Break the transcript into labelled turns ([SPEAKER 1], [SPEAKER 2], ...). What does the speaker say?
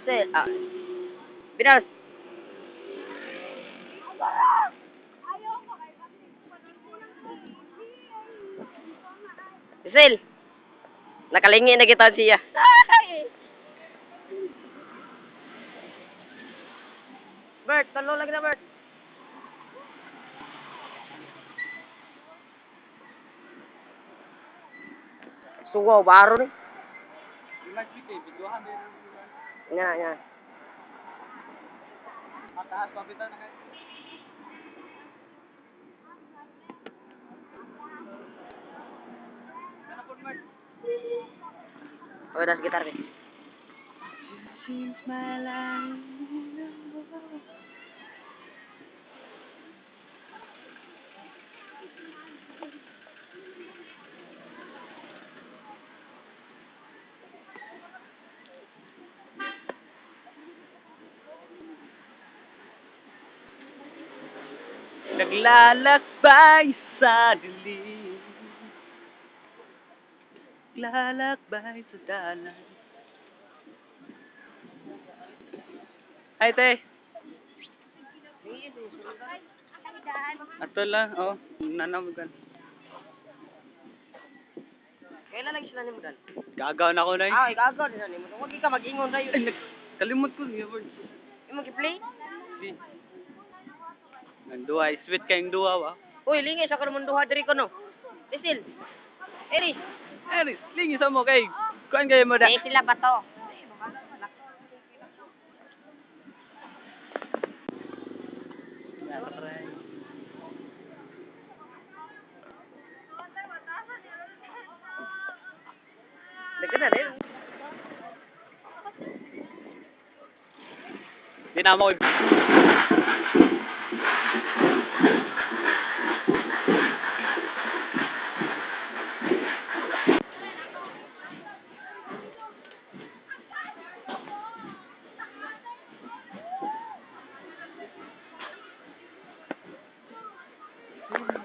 [SPEAKER 1] Giselle, ah. Binas. Giselle. Nakalingi na kita siya. Bert, talo lagi na Bert. Suwaw, baro ni. Nya, nya. Atas pa Oh, udah sekitar nih.
[SPEAKER 2] Naglalakbay sa dilim Naglalakbay sa dalan Ay, te. Ato lang, oh. Nanamugan.
[SPEAKER 1] Kailan lagi sila ni mo dan?
[SPEAKER 2] Gagaw na ko na
[SPEAKER 1] Ah, igagaw din ni mo. Huwag ka mag-ingon.
[SPEAKER 2] Ay, nag- kalimot ko niya, word.
[SPEAKER 1] Imo gi-play?
[SPEAKER 2] Di. Nanduwa, sweet kayong duwa, wa.
[SPEAKER 1] Uy, lingis ako naman duha diri ko no. Isil. Eri.
[SPEAKER 2] Aris, lingis mo kay. Kuan kayo mo da.
[SPEAKER 1] Eh sila ba to? Dagan na rin.
[SPEAKER 2] Di na mo. Thank you.